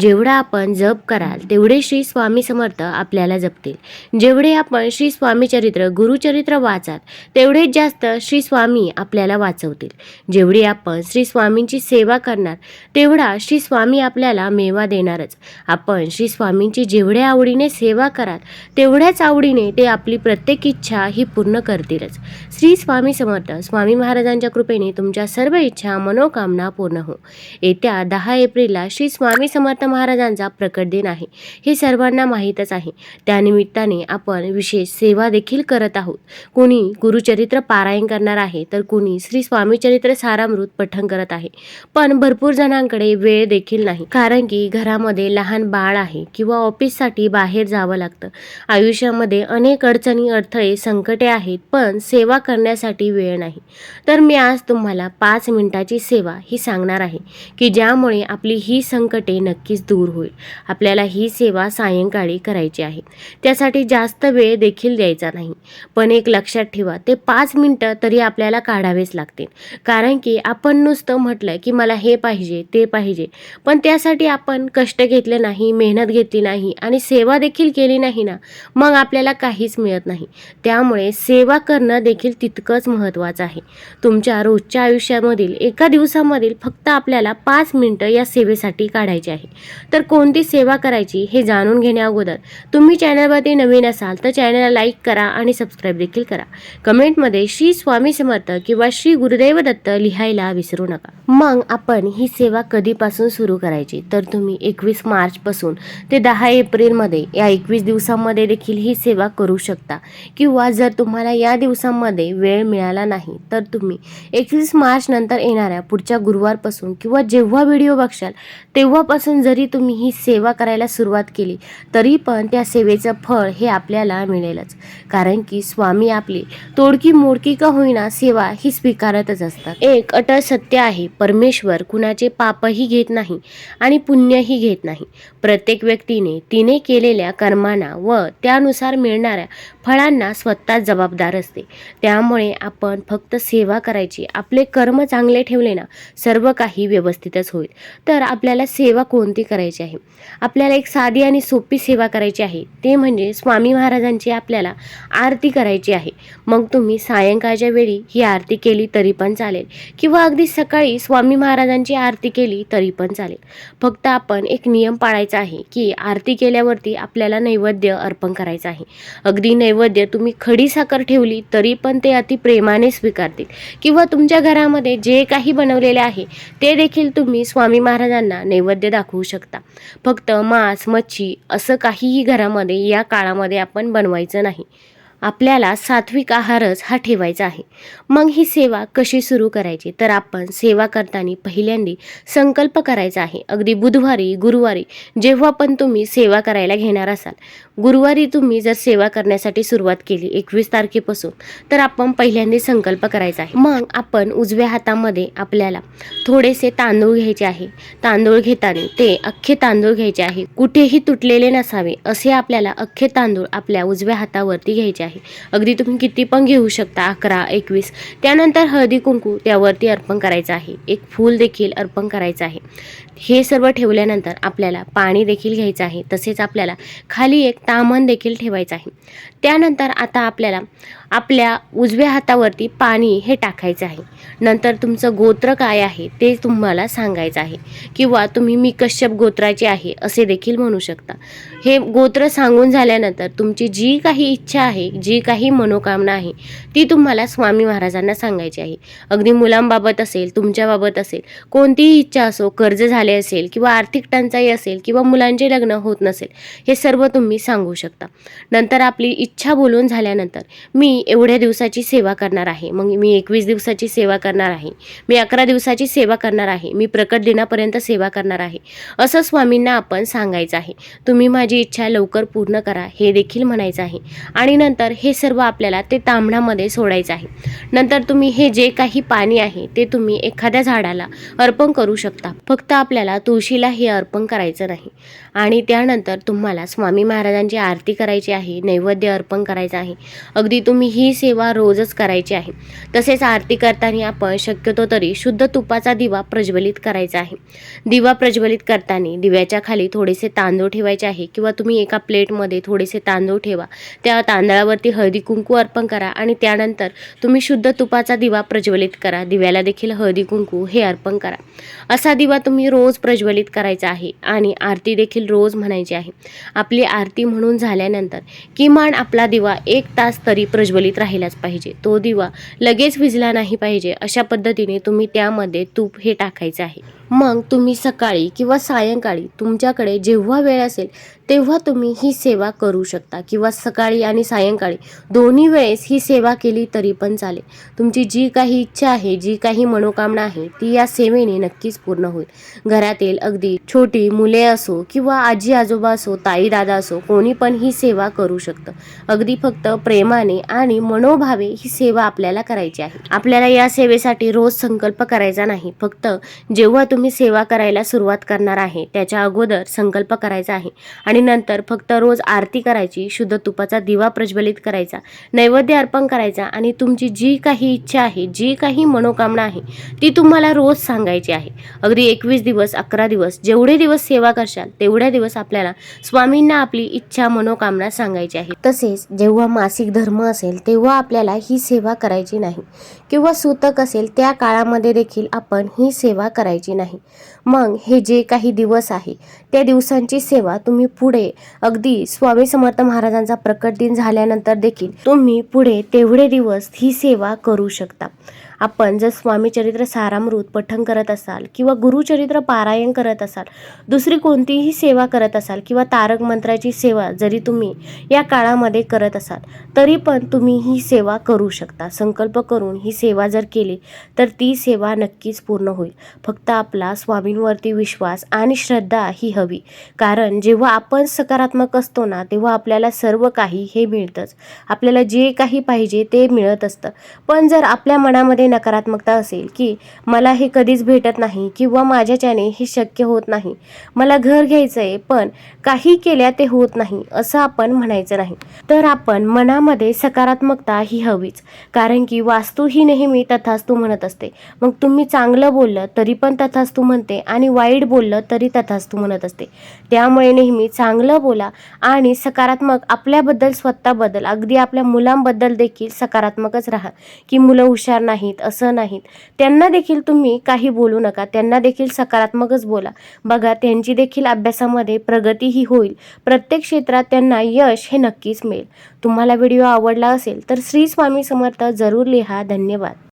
जेवढा आपण जप कराल तेवढे श्री स्वामी समर्थ आपल्याला जपतील. जेवढे आपण श्री स्वामी चरित्र गुरुचरित्र वाचाल तेवढेच जास्त श्री स्वामी आपल्याला वाचवतील. जेवढी आपण श्री स्वामींची सेवा करणार तेवढा श्री स्वामी आपल्याला मेवा देणारच. आपण श्री स्वामींची जेवढ्या आवडीने सेवा कराल तेवढ्याच आवडीने ते आपली प्रत्येक इच्छा ही पूर्ण करतीलच. श्री स्वामी समर्थ स्वामी महाराजांच्या कृपेने तुमच्या सर्व इच्छा मनोकामना पूर्ण हो. येत्या दहा एप्रिलला श्री स्वामी समर्थ महाराजांचा प्रकट दिन आहे. हे सर्वांना माहीतच आहे. त्यानिमित्ताने आपण विशेष सेवा देखील करत आहोत. कोणी गुरुचरित्र पारायण करणार आहे तर कोणी श्री स्वामी चरित्र सारामृत पठण करत आहे. पण भरपूर जणांकडे वेळ देखील नाही. कारण की घरामध्ये लहान बाळ आहे किंवा ऑफिससाठी बाहेर जावं लागतं. आयुष्यामध्ये अनेक अडचणी अडथळे संकटे आहेत पण सेवा करण्यासाठी वेळ नाही. तर मी आज तुम्हाला पाच मिनिटाची सेवा ही सांगणार आहे की ज्यामुळे आपली ही संकटे नक्की नक्कीच दूर होईल. आपल्याला ही सेवा सायंकाळी करायची आहे. त्यासाठी जास्त वेळ देखील द्यायचा नाही. पण एक लक्षात ठेवा ते पाच मिनटं तरी आपल्याला काढावेच लागतील. कारण की आपण नुसतं म्हटलं की मला हे पाहिजे ते पाहिजे. पण त्यासाठी आपण कष्ट घेतले नाही मेहनत घेतली नाही आणि सेवा देखील केली नाही ना मग आपल्याला काहीच मिळत नाही. त्यामुळे सेवा करणं देखील तितकंच महत्त्वाचं आहे. तुमच्या रोजच्या आयुष्यामधील एका दिवसामधील फक्त आपल्याला पाच मिनटं या सेवेसाठी काढायची आहे. तर कोणती सेवा करायची हे जाणून घेण्याअगोदर तुम्ही चॅनलवरती नवीन असाल तर चॅनलला लाईक करा आणि सबस्क्राईब देखील करा. कमेंटमध्ये श्री स्वामी समर्थ किंवा श्री गुरुदेव दत्त लिहायला विसरू नका. मग आपण ही सेवा कधीपासून सुरू करायची? तर तुम्ही एकवीस मार्चपासून ते दहा एप्रिलमध्ये या एकवीस दिवसांमध्ये देखील ही सेवा करू शकता. किंवा जर तुम्हाला या दिवसांमध्ये वेळ मिळाला नाही तर तुम्ही एकवीस मार्च नंतर येणाऱ्या पुढच्या गुरुवारपासून किंवा जेव्हा व्हिडिओ बघशाल तेव्हापासून जरी तुम्ही ही सेवा करायला सुरुवात केली तरी पण त्या सेवेचं फळ हे आपल्याला मिळेलच. कारण की स्वामी आपली तोडकी मोडकी का होईना सेवा ही स्वीकारतच असतात. एक अटळ सत्य आहे परमेश्वर कुणाचे पापही घेत नाही आणि पुण्यही घेत नाही. प्रत्येक व्यक्तीने तिने केलेल्या कर्मांना व त्यानुसार मिळणाऱ्या फळांना स्वतः जबाबदार असते. त्यामुळे आपण फक्त सेवा करायची आपले कर्म चांगले ठेवले ना सर्व काही व्यवस्थितच होईल. तर आपल्याला सेवा कोणती करायची आहे. आपल्याला एक साधी आणि सोपी सेवा करायची आहे. ते म्हणजे स्वामी महाराजांची आपल्याला आरती करायची आहे. मग तुम्ही सायंकाळच्या वेळी ही आरती केली तरी पण चालेल. किंवा अगदी सकाळी स्वामी महाराजांची आरती केली तरी पण चालेल. फक्त आपण एक नियम पाळायचा आहे की आरती केल्यावरती आपल्याला नैवेद्य अर्पण करायचं आहे. अगदी नैवेद्य तुम्ही खडी साखर ठेवली तरी पण ते अति प्रेमाने स्वीकारतील. किंवा तुमच्या घरामध्ये जे काही बनवलेले आहे ते देखील तुम्ही स्वामी महाराजांना नैवेद्य दाखवू शकता. फक्त मांस मच्छी असं काहीही घरामध्ये या काळामध्ये आपण बनवायचं नाही. आपल्याला सात्विक आहारच हा ठेवायचा आहे. मग ही सेवा कशी सुरू करायची? तर आपण सेवा करताना पहिल्यांदा संकल्प करायचा आहे. अगदी बुधवारी गुरुवारी जेव्हा पण तुम्ही सेवा करायला घेणार असाल गुरुवारी तुम्ही जर सेवा करण्यासाठी सुरुवात केली एकवीस तारखेपासून तर आपण पहिल्यांदा संकल्प करायचा आहे. मग आपण उजव्या हातामध्ये आपल्याला थोडेसे तांदूळ घ्यायचे आहे. तांदूळ घेताना ते अख्खे तांदूळ घ्यायचे आहे. कुठेही तुटलेले नसावे असे आपल्याला अख्खे तांदूळ आपल्या उजव्या हातावरती घ्यायचे आहे. अगदी तुम्ही किती पण घेऊ शकता अकरा एकवीस. त्यानंतर हळदी कुंकू त्यावरती अर्पण करायचं आहे. एक फूल देखील अर्पण करायचं आहे. हे सर्व ठेवल्यानंतर आपल्याला पाणी देखील घ्यायचं आहे. तसेच आपल्याला खाली एक तामण देखील ठेवायचं आहे. त्यानंतर आता आपल्याला आपल्या उजव्या हातावरती पाणी हे टाकायचं आहे. नंतर तुमचं गोत्र काय आहे ते तुम्हाला सांगायचं आहे. किंवा तुम्ही मी कश्यप गोत्राचे आहे असे देखील म्हणू शकता. हे गोत्र सांगून झाल्यानंतर तुमची जी काही इच्छा आहे जी काही मनोकामना आहे ती तुम्हाला स्वामी महाराजांना सांगायची आहे. अगदी मुलांबाबत असेल तुमच्याबाबत असेल कोणतीही इच्छा असो कर्ज झाले असेल किंवा आर्थिक टंचाई असेल किंवा मुलांचे लग्न होत नसेल हे सर्व तुम्ही सांगू शकता. नंतर आपली इच्छा बोलून झाल्यानंतर मी मी एवढ्या दिवसाची सेवा करणार आहे. मग मी एकवीस दिवसाची सेवा करणार आहे. मी अकरा दिवसाची सेवा करणार आहे. मी प्रकट दिनापर्यंत सेवा करणार आहे. असं स्वामींना आपण सांगायचं आहे. तुम्ही माझी इच्छा लवकर पूर्ण करा हे देखील म्हणायचं आहे. आणि नंतर हे सर्व आपल्याला ते तांबणामध्ये सोडायचं आहे. नंतर तुम्ही हे जे काही पाणी आहे ते तुम्ही एखाद्या झाडाला अर्पण करू शकता. फक्त आपल्याला तुळशीला हे अर्पण करायचं नाही. आणि त्यानंतर तुम्हाला स्वामी महाराजांची आरती करायची आहे नैवेद्य अर्पण करायचं आहे. अगदी तुम्ही ही सेवा रोजच करायची आहे. तसेच आरती करताना आपण शक्यतो तरी शुद्ध तुपाचा दिवा प्रज्वलित करायचा आहे. दिवा प्रज्वलित करताना दिव्याच्या खाली थोडेसे तांदूळ ठेवायचे आहे किंवा तुम्ही एका प्लेटमध्ये थोडेसे तांदूळ ठेवा. त्या तांदळावरती हळदी कुंकू अर्पण करा आणि त्यानंतर तुम्ही शुद्ध तुपाचा दिवा प्रज्वलित करा. दिव्याला देखील हळदी कुंकू हे अर्पण करा. असा दिवा तुम्ही रोज प्रज्वलित करायचा आहे आणि आरती देखील रोज म्हणायची आहे. आपली आरती म्हणून झाल्यानंतर किमान आपला दिवा एक तास तरी प्रज्वलित राहिलाच पाहिजे. तो दिवा लगेच विजला नाही पाहिजे. अशा पद्धतीने तुम्ही त्यामध्ये तूप हे टाकायचं आहे. मग तुम्ही सकाळी किंवा सायंकाळी तुमच्याकडे जेव्हा वेळ असेल तेव्हा तुम्ही ही सेवा करू शकता. किंवा सकाळी आणि सायंकाळी. दोन्ही वेळेस ही सेवा केली तरी पण चालेल. तुमची जी काही इच्छा आहे जी काही मनोकामना आहे ती या सेवेने नक्कीच पूर्ण होईल. घरातील अगदी छोटी मुले असो किंवा आजी आजोबा असो ताई दादा असो कोणी पण ही सेवा करू शकतं. अगदी फक्त प्रेमाने आणि मनोभावे ही सेवा आपल्याला करायची आहे. आपल्याला या सेवेसाठी रोज संकल्प करायचा नाही. फक्त जेव्हा तुम्ही सेवा करायला सुरुवात करणार आहे त्याच्या अगोदर संकल्प करायचा आहे. आणि नंतर फक्त रोज आरती करायची शुद्ध तुपाचा दिवा प्रज्वलित करायचा नैवेद्य अर्पण करायचा आणि तुमची जी काही इच्छा आहे जी काही मनोकामना आहे ती तुम्हाला रोज सांगायची आहे. अगदी एकवीस दिवस अकरा दिवस जेवढे दिवस सेवा करशाल तेवढ्या दिवस आपल्याला स्वामींना आपली इच्छा मनोकामना सांगायची आहे. तसेच जेव्हा मासिक धर्म असेल तेव्हा आपल्याला ही सेवा करायची नाही. किंवा सूतक असेल त्या काळामध्ये देखील आपण ही सेवा करायची नाही. मग हे जे काही दिवस आहे त्या दिवसांची सेवा तुम्ही पुढे अगदी स्वामी समर्थ महाराजांचा प्रकट दिन झाल्यानंतर देखील तुम्ही पुढे तेवढे दिवस ही सेवा करू शकता. आपण जर स्वामीचरित्र सारामृत पठण करत असाल किंवा गुरुचरित्र पारायण करत असाल दुसरी कोणतीही सेवा करत असाल किंवा तारक मंत्राची सेवा जरी तुम्ही या काळामध्ये करत असाल तरी पण तुम्ही ही सेवा करू शकता. संकल्प करून ही सेवा जर केली तर ती सेवा नक्कीच पूर्ण होईल. फक्त आपला स्वामींवरती विश्वास आणि श्रद्धा ही हवी. कारण जेव्हा आपण सकारात्मक असतो ना तेव्हा आपल्याला सर्व काही हे मिळतंच. आपल्याला जे काही पाहिजे ते मिळत असतं. पण जर आपल्या मनामध्ये नकारात्मकता असेल की मला हे कधीच भेटत नाही किंवा माझ्याच्याने हे शक्य होत नाही. मला घर घ्यायचं आहे पण काही केल्या ते होत नाही असं आपण म्हणायचं नाही. तर आपण मनामध्ये सकारात्मकता ही हवीच कारण की वास्तू ही नेहमी तथास्तू म्हणत असते. मग तुम्ही चांगलं बोललं तरी पण तथास्तू म्हणते आणि वाईट बोललं तरी तथास्तू म्हणत असते. त्यामुळे नेहमी चांगलं बोला आणि सकारात्मक आपल्याबद्दल स्वतःबद्दल अगदी आपल्या मुलांबद्दल देखील सकारात्मकच राहा. की मुलं हुशार नाहीत असं नाहीत. त्यांना देखील तुम्ही काही बोलू नका. त्यांना देखील सकारात्मकच बोला. बघा त्यांची देखील अभ्यासामध्ये प्रगतीही होईल. प्रत्येक क्षेत्रात त्यांना यश हे नक्कीच मिळेल. तुम्हाला व्हिडिओ आवडला असेल तर श्री स्वामी समर्थ जरूर लिहा. धन्यवाद.